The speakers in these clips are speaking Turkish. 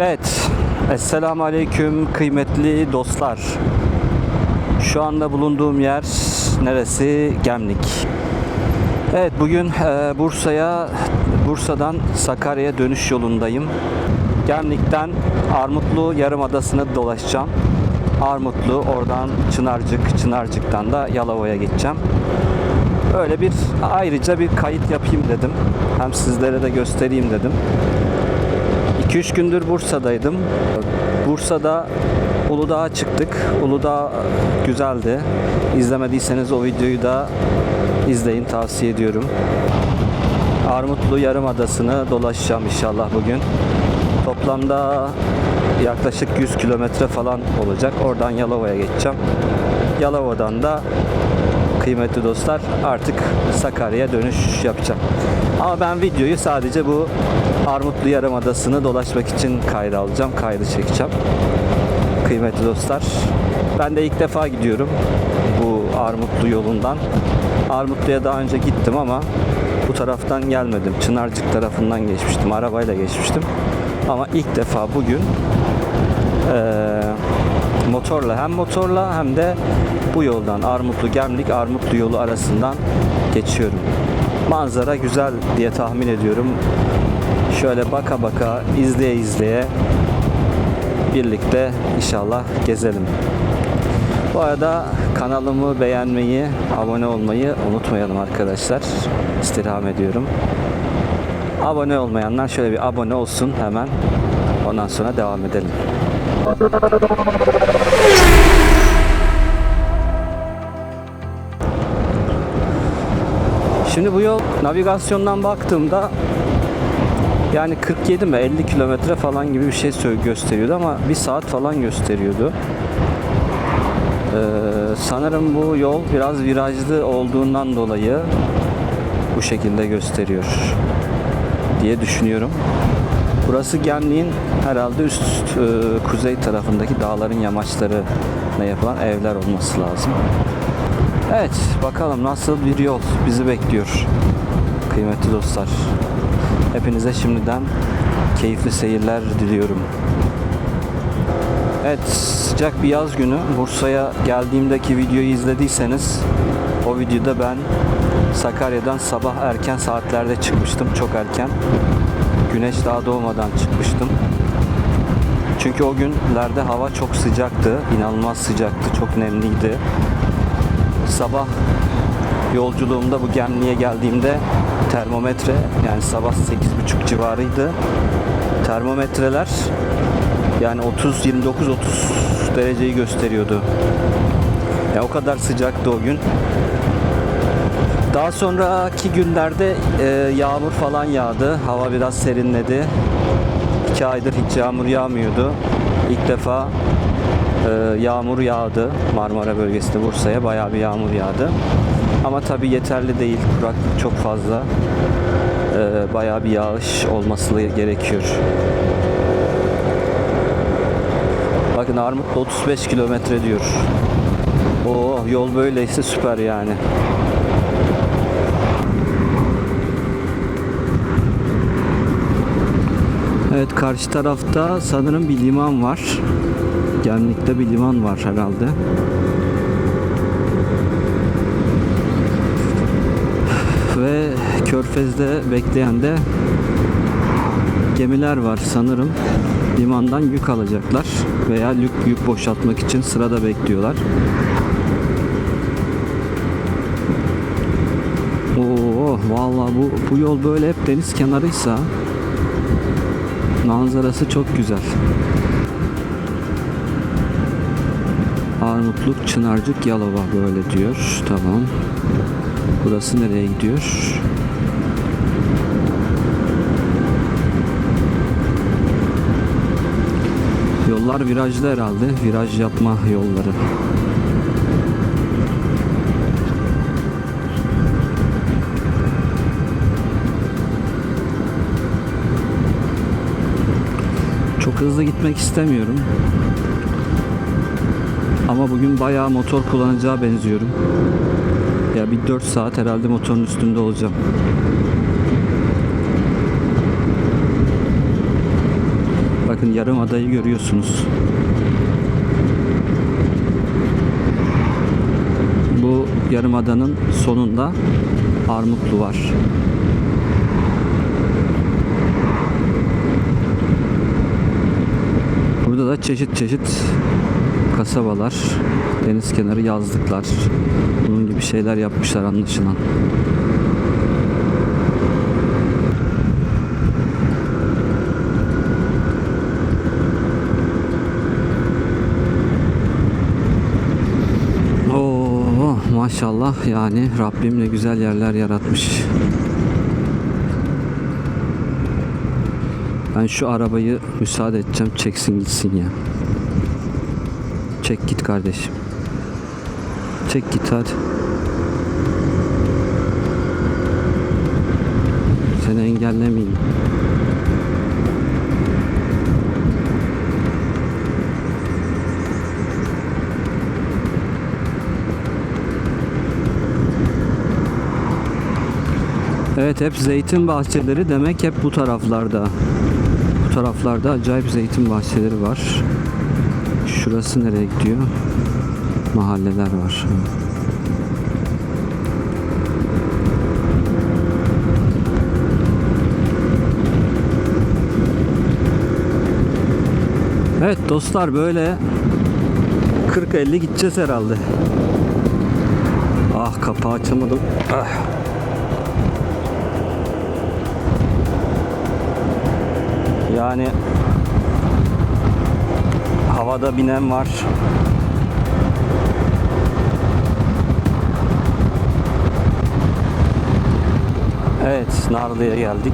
Evet, Esselamu Aleyküm kıymetli dostlar. Şu anda bulunduğum yer neresi? Gemlik. Evet, bugün e, Bursa'ya, Bursa'dan Sakarya'ya dönüş yolundayım. Gemlik'ten Armutlu Yarımadası'nı dolaşacağım. Armutlu, oradan Çınarcık, Çınarcık'tan da Yalova'ya gideceğim. Öyle bir ayrıca bir kayıt yapayım dedim. Hem sizlere de göstereyim dedim. 2-3 gündür Bursa'daydım. Bursa'da Uludağ'a çıktık. Uludağ güzeldi. İzlemediyseniz o videoyu da izleyin tavsiye ediyorum. Armutlu Yarımadası'nı dolaşacağım inşallah bugün. Toplamda yaklaşık 100 kilometre falan olacak. Oradan Yalova'ya geçeceğim. Yalova'dan da kıymetli dostlar artık Sakarya'ya dönüş yapacağım. Ama ben videoyu sadece bu Armutlu Yarımadası'nı dolaşmak için kayda alacağım. Kaydı çekeceğim. Kıymetli dostlar. Ben de ilk defa gidiyorum bu Armutlu yolundan. Armutlu'ya daha önce gittim ama bu taraftan gelmedim. Çınarcık tarafından geçmiştim. Arabayla geçmiştim. Ama ilk defa bugün eee, motorla hem motorla hem de bu yoldan Armutlu Gemlik Armutlu yolu arasından geçiyorum. Manzara güzel diye tahmin ediyorum. Şöyle baka baka izleye izleye birlikte inşallah gezelim. Bu arada kanalımı beğenmeyi, abone olmayı unutmayalım arkadaşlar. İstirham ediyorum. Abone olmayanlar şöyle bir abone olsun hemen. Ondan sonra devam edelim. Şimdi bu yol navigasyondan baktığımda yani 47 mi 50 kilometre falan gibi bir şey gösteriyordu ama bir saat falan gösteriyordu. Ee, sanırım bu yol biraz virajlı olduğundan dolayı bu şekilde gösteriyor diye düşünüyorum. Burası Gemliğin herhalde üst e, kuzey tarafındaki dağların yamaçlarına yapılan evler olması lazım. Evet bakalım nasıl bir yol bizi bekliyor kıymetli dostlar. Hepinize şimdiden keyifli seyirler diliyorum. Evet sıcak bir yaz günü Bursa'ya geldiğimdeki videoyu izlediyseniz o videoda ben Sakarya'dan sabah erken saatlerde çıkmıştım çok erken. Güneş daha doğmadan çıkmıştım. Çünkü o günlerde hava çok sıcaktı, inanılmaz sıcaktı, çok nemliydi. Sabah yolculuğumda bu Gemliğe geldiğimde termometre yani sabah 8.30 civarıydı. Termometreler yani 30 29 30 dereceyi gösteriyordu. Ya o kadar sıcaktı o gün. Daha sonraki günlerde e, yağmur falan yağdı. Hava biraz serinledi. İki aydır hiç yağmur yağmıyordu. İlk defa e, yağmur yağdı Marmara bölgesinde Bursa'ya bayağı bir yağmur yağdı. Ama tabi yeterli değil. Kuraklık çok fazla. E, bayağı bir yağış olması gerekiyor. Bakın Armutlu 35 kilometre diyor. Oo yol böyleyse süper yani. Evet karşı tarafta sanırım bir liman var. Gemlik'te bir liman var herhalde. Ve Körfez'de bekleyen de gemiler var sanırım. Limandan yük alacaklar veya yük, yük boşaltmak için sırada bekliyorlar. Oo, vallahi bu bu yol böyle hep deniz kenarıysa manzarası çok güzel. Armutluk, Çınarcık, Yalova böyle diyor. Tamam. Burası nereye gidiyor? Yollar virajlı herhalde. Viraj yapma yolları. Çok hızlı gitmek istemiyorum. Ama bugün bayağı motor kullanacağı benziyorum. Ya bir 4 saat herhalde motorun üstünde olacağım. Bakın yarım adayı görüyorsunuz. Bu yarımadanın sonunda Armutlu var. Burada da çeşit çeşit kasabalar, deniz kenarı yazlıklar, bunun gibi şeyler yapmışlar anlaşılan. Oo maşallah yani Rabbim ne güzel yerler yaratmış. Ben şu arabayı müsaade edeceğim çeksin gitsin ya. Çek git kardeşim. Çek git hadi. Seni engellemeyeyim. Evet hep zeytin bahçeleri demek hep bu taraflarda. Bu taraflarda acayip zeytin bahçeleri var. Şurası nereye gidiyor? Mahalleler var. Evet dostlar böyle 40-50 gideceğiz herhalde. Ah kapağı açamadım. Ah. Yani havada binen var. Evet, Narlı'ya geldik.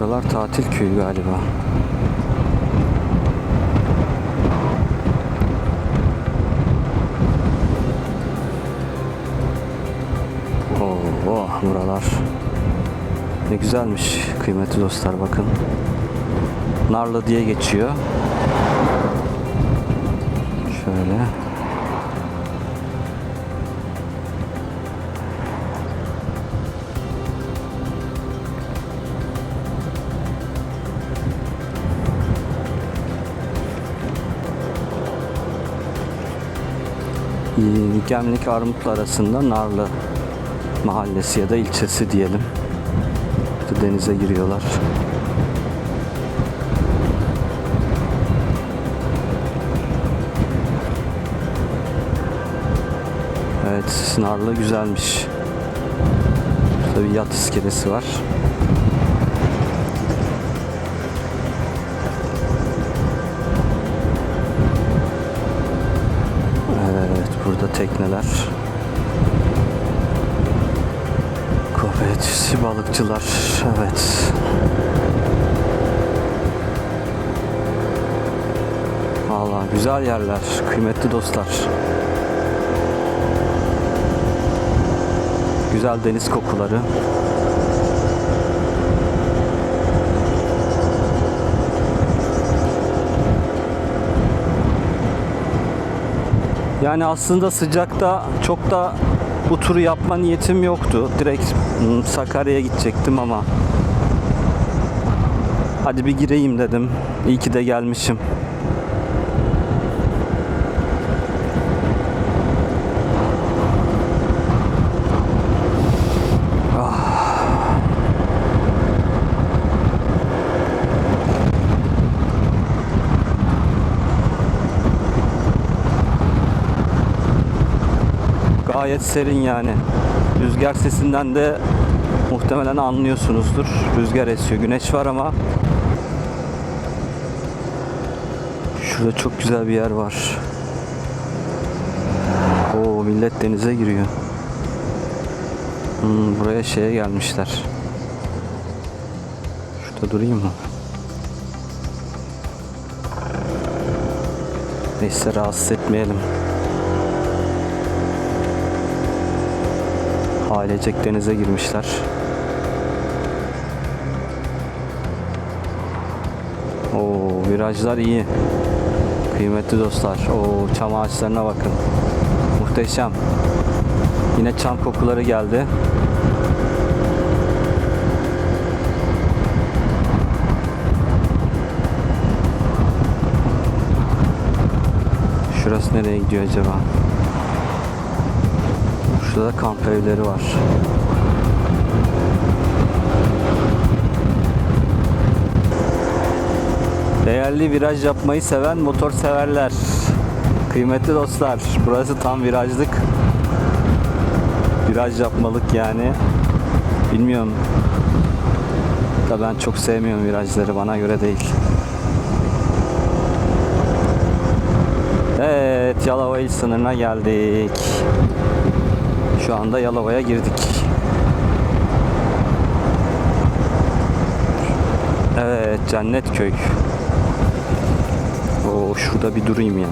Buralar tatil köyü galiba. Ne güzelmiş kıymetli dostlar bakın. Narlı diye geçiyor. Şöyle. Ee, Gemlik Armutlu arasında Narlı mahallesi ya da ilçesi diyelim. İşte denize giriyorlar. Evet, Narlı güzelmiş. Burada bir yat iskelesi var. Evet, burada tekneler. Kooperatifçi balıkçılar. Evet. Valla güzel yerler, kıymetli dostlar. Güzel deniz kokuları. Yani aslında sıcakta çok da bu turu yapma niyetim yoktu. Direkt hmm, Sakarya'ya gidecektim ama hadi bir gireyim dedim. İyi ki de gelmişim. Gayet serin yani. Rüzgar sesinden de muhtemelen anlıyorsunuzdur. Rüzgar esiyor. Güneş var ama şurada çok güzel bir yer var. Oo millet denize giriyor. Hmm, buraya şeye gelmişler. Şurada durayım mı? Neyse rahatsız etmeyelim. Ailecek denize girmişler. Oo virajlar iyi. Kıymetli dostlar. Oo çam ağaçlarına bakın. Muhteşem. Yine çam kokuları geldi. Şurası nereye gidiyor acaba? Şurada kamp evleri var. Değerli viraj yapmayı seven motor severler. Kıymetli dostlar, burası tam virajlık. Viraj yapmalık yani. Bilmiyorum. Da ben çok sevmiyorum virajları, bana göre değil. Evet, Yalova il sınırına geldik. Şu anda Yalova'ya girdik. Evet, Cennetköy. Oo, şurada bir durayım ya.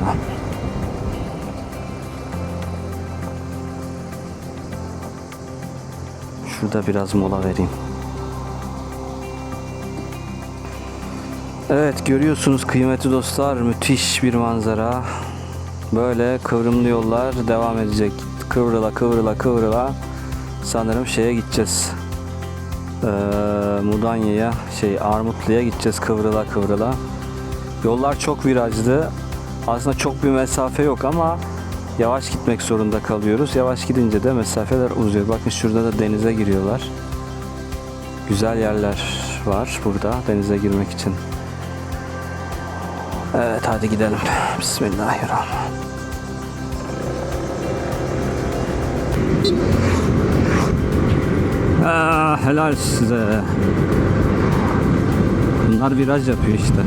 Şurada biraz mola vereyim. Evet görüyorsunuz kıymetli dostlar müthiş bir manzara. Böyle kıvrımlı yollar devam edecek. Kıvrıla kıvrıla kıvrıla sanırım şeye gideceğiz. Ee, Mudanya'ya şey Armutlu'ya gideceğiz kıvrıla kıvrıla. Yollar çok virajlı. Aslında çok bir mesafe yok ama yavaş gitmek zorunda kalıyoruz. Yavaş gidince de mesafeler uzuyor. Bakın şurada da denize giriyorlar. Güzel yerler var burada denize girmek için. Evet hadi gidelim. Bismillahirrahmanirrahim. Aa, helal size. Bunlar viraj yapıyor işte.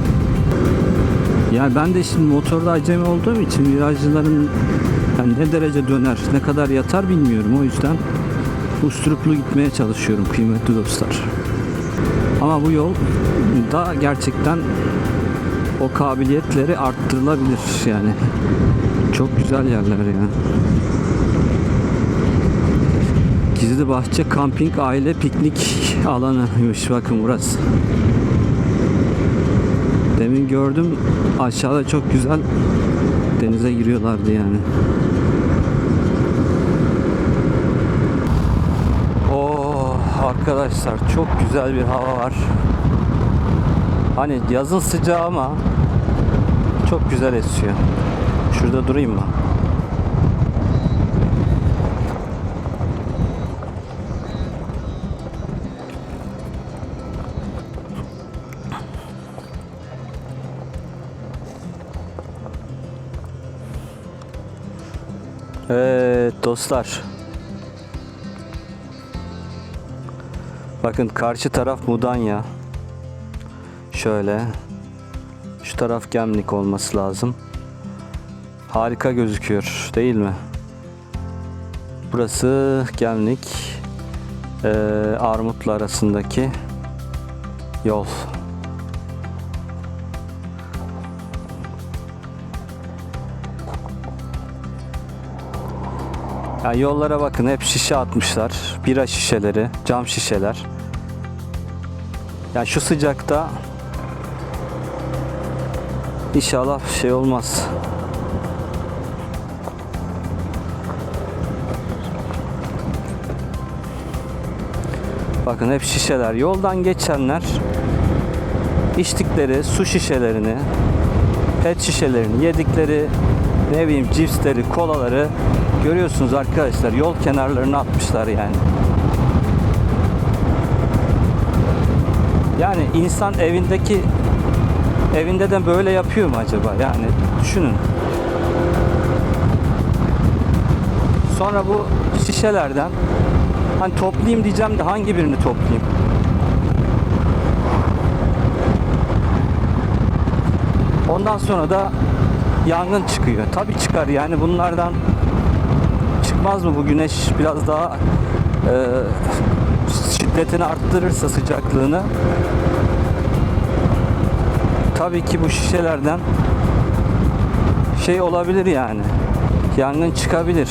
Yani ben de şimdi motorda acemi olduğum için virajcıların yani ne derece döner, ne kadar yatar bilmiyorum. O yüzden usturuplu gitmeye çalışıyorum kıymetli dostlar. Ama bu yol da gerçekten o kabiliyetleri arttırılabilir yani. Çok güzel yerler yani. Gizli Bahçe Kamping Aile Piknik Alanıymış bakın burası. Demin gördüm aşağıda çok güzel denize giriyorlardı yani. Oo arkadaşlar çok güzel bir hava var. Hani yazın sıcağı ama çok güzel esiyor. Şurada durayım mı? Evet dostlar. Bakın karşı taraf Mudanya. Şöyle. Şu taraf Gemlik olması lazım. Harika gözüküyor değil mi? Burası Gemlik. Ee, Armutlu arasındaki yol. Yani yollara bakın hep şişe atmışlar. Bira şişeleri, cam şişeler. Yani şu sıcakta inşallah şey olmaz. Bakın hep şişeler. Yoldan geçenler içtikleri su şişelerini, pet şişelerini, yedikleri ne bileyim cipsleri, kolaları görüyorsunuz arkadaşlar. Yol kenarlarına atmışlar yani. Yani insan evindeki evinde de böyle yapıyor mu acaba? Yani düşünün. Sonra bu şişelerden hani toplayayım diyeceğim de hangi birini toplayayım? Ondan sonra da yangın çıkıyor. Tabii çıkar yani bunlardan çıkmaz mı bu güneş biraz daha e, şiddetini arttırırsa sıcaklığını tabii ki bu şişelerden şey olabilir yani yangın çıkabilir.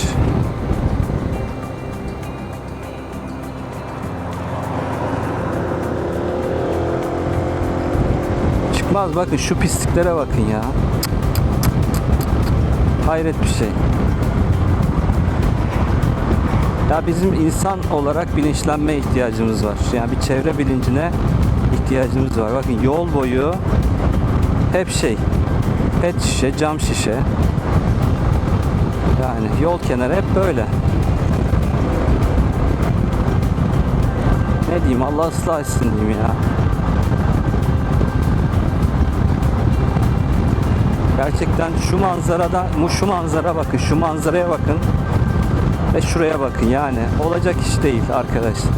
Çıkmaz bakın şu pisliklere bakın ya. Hayret bir şey. Ya bizim insan olarak bilinçlenme ihtiyacımız var. Yani bir çevre bilincine ihtiyacımız var. Bakın yol boyu hep şey pet şişe, cam şişe. Yani yol kenarı hep böyle. Ne diyeyim Allah ıslah etsin diyeyim ya. Gerçekten şu manzarada, şu manzara bakın, şu manzaraya bakın ve şuraya bakın yani olacak iş değil arkadaşlar.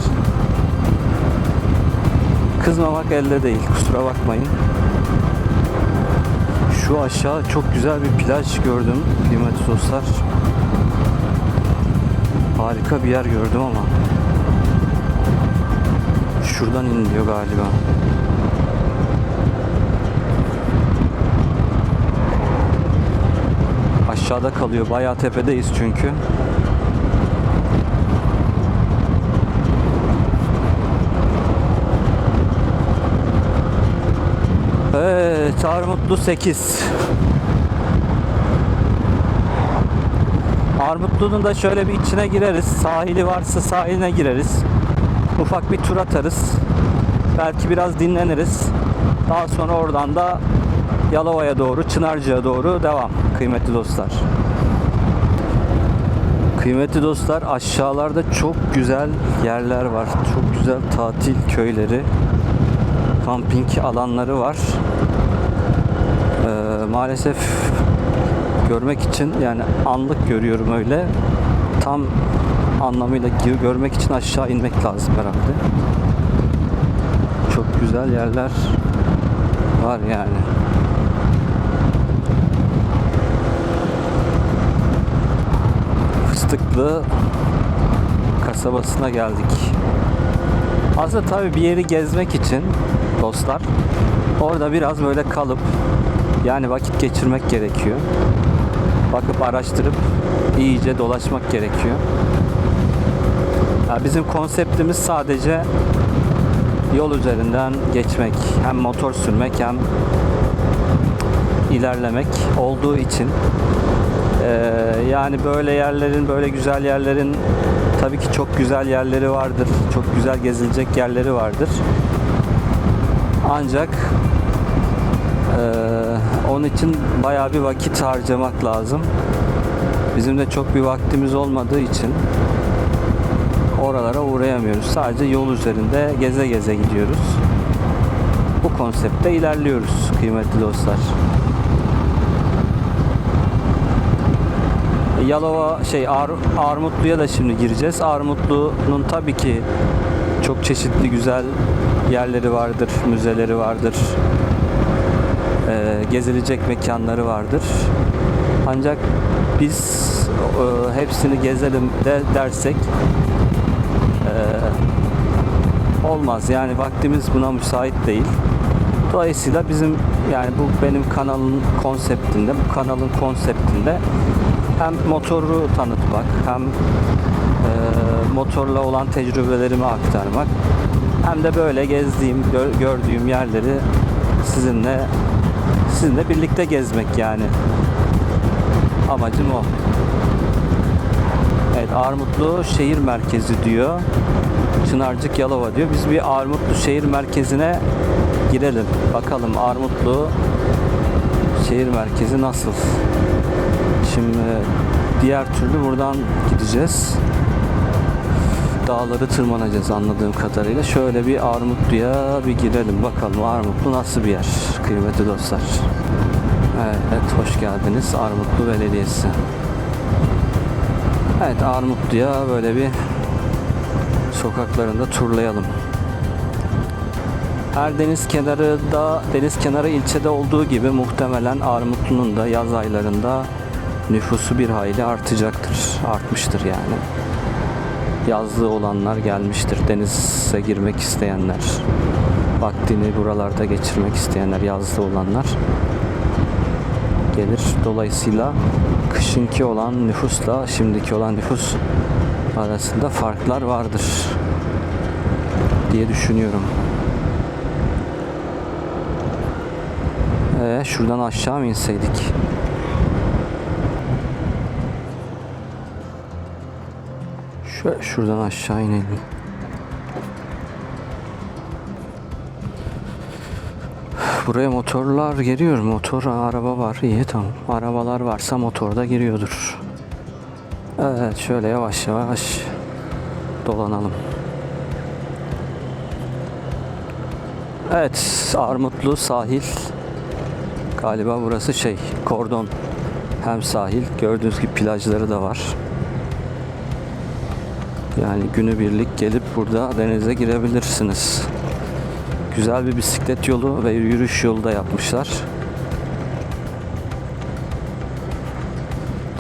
Kızmamak elde değil, kusura bakmayın. Şu aşağı çok güzel bir plaj gördüm kıymetli dostlar. Harika bir yer gördüm ama şuradan iniliyor galiba. Aşağıda kalıyor. Bayağı tepedeyiz çünkü. Evet, Armutlu 8. Armutlu'nun da şöyle bir içine gireriz. Sahili varsa sahiline gireriz. Ufak bir tur atarız. Belki biraz dinleniriz. Daha sonra oradan da Yalova'ya doğru, Çınarcık'a doğru devam kıymetli dostlar. Kıymetli dostlar aşağılarda çok güzel yerler var. Çok güzel tatil köyleri, kamping alanları var. Ee, maalesef görmek için yani anlık görüyorum öyle. Tam anlamıyla gö- görmek için aşağı inmek lazım herhalde. Çok güzel yerler var yani. Fıstıklı kasabasına geldik. Aslında tabii bir yeri gezmek için dostlar orada biraz böyle kalıp yani vakit geçirmek gerekiyor. Bakıp araştırıp iyice dolaşmak gerekiyor. Ya bizim konseptimiz sadece yol üzerinden geçmek, hem motor sürmek hem ilerlemek olduğu için ee, yani böyle yerlerin, böyle güzel yerlerin tabii ki çok güzel yerleri vardır. Çok güzel gezilecek yerleri vardır. Ancak ee, onun için bayağı bir vakit harcamak lazım. Bizim de çok bir vaktimiz olmadığı için oralara uğrayamıyoruz. Sadece yol üzerinde geze geze gidiyoruz. Bu konsepte ilerliyoruz kıymetli dostlar. Yalova şey Ar Armutlu'ya da şimdi gireceğiz. Armutlu'nun tabii ki çok çeşitli güzel yerleri vardır, müzeleri vardır. Ee, gezilecek mekanları vardır. Ancak biz e, hepsini gezelim de dersek e, olmaz. Yani vaktimiz buna müsait değil. Dolayısıyla bizim yani bu benim kanalın konseptinde, bu kanalın konseptinde hem motoru tanıtmak, hem e, motorla olan tecrübelerimi aktarmak, hem de böyle gezdiğim, gör- gördüğüm yerleri sizinle sizinle birlikte gezmek yani. Amacım o. Evet Armutlu şehir merkezi diyor. Çınarcık Yalova diyor. Biz bir Armutlu şehir merkezine girelim. Bakalım Armutlu şehir merkezi nasıl? Şimdi diğer türlü buradan gideceğiz. Dağları tırmanacağız anladığım kadarıyla. Şöyle bir Armutlu'ya bir girelim bakalım Armutlu nasıl bir yer kıymetli dostlar. Evet hoş geldiniz Armutlu Belediyesi. Evet Armutlu'ya böyle bir sokaklarında turlayalım. Her deniz kenarı da deniz kenarı ilçede olduğu gibi muhtemelen Armutlu'nun da yaz aylarında nüfusu bir hayli artacaktır. Artmıştır yani. Yazlığı olanlar gelmiştir. Denize girmek isteyenler. Vaktini buralarda geçirmek isteyenler, yazlığı olanlar gelir. Dolayısıyla kışınki olan nüfusla şimdiki olan nüfus arasında farklar vardır diye düşünüyorum. Ee, şuradan aşağı mı inseydik? Şöyle şuradan aşağı inelim. Buraya motorlar giriyor. Motor, araba var. İyi tamam. Arabalar varsa motor da giriyordur. Evet şöyle yavaş yavaş dolanalım. Evet Armutlu sahil. Galiba burası şey kordon. Hem sahil gördüğünüz gibi plajları da var. Yani günübirlik gelip burada denize girebilirsiniz. Güzel bir bisiklet yolu ve yürüyüş yolu da yapmışlar.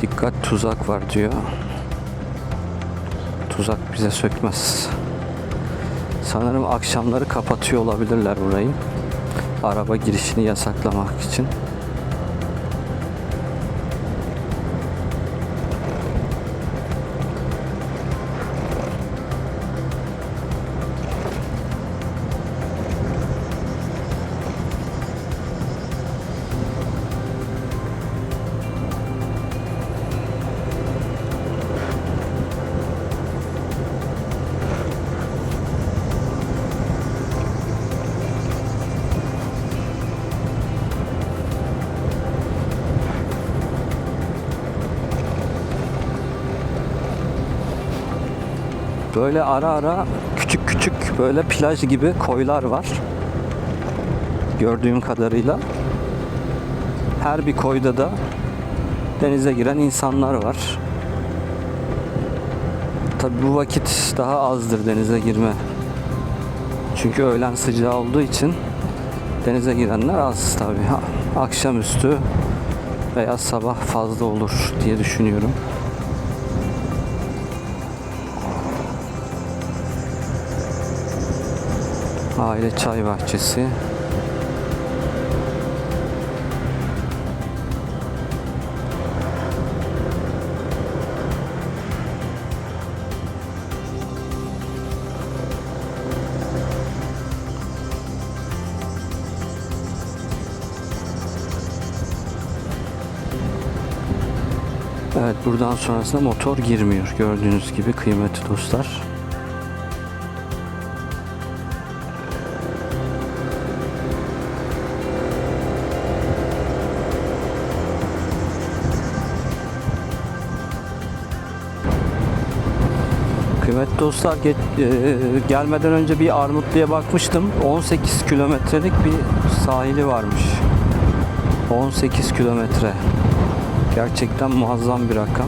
Dikkat tuzak var diyor. Tuzak bize sökmez. Sanırım akşamları kapatıyor olabilirler burayı. Araba girişini yasaklamak için. Böyle ara ara küçük küçük böyle plaj gibi koylar var. Gördüğüm kadarıyla. Her bir koyda da denize giren insanlar var. Tabi bu vakit daha azdır denize girme. Çünkü öğlen sıcağı olduğu için denize girenler az tabi. Akşamüstü veya sabah fazla olur diye düşünüyorum. Aile çay bahçesi. Evet buradan sonrasında motor girmiyor gördüğünüz gibi kıymetli dostlar. Kıymetli dostlar ge- e, gelmeden önce bir Armutlu'ya bakmıştım. 18 kilometrelik bir sahili varmış. 18 kilometre. Gerçekten muazzam bir rakam.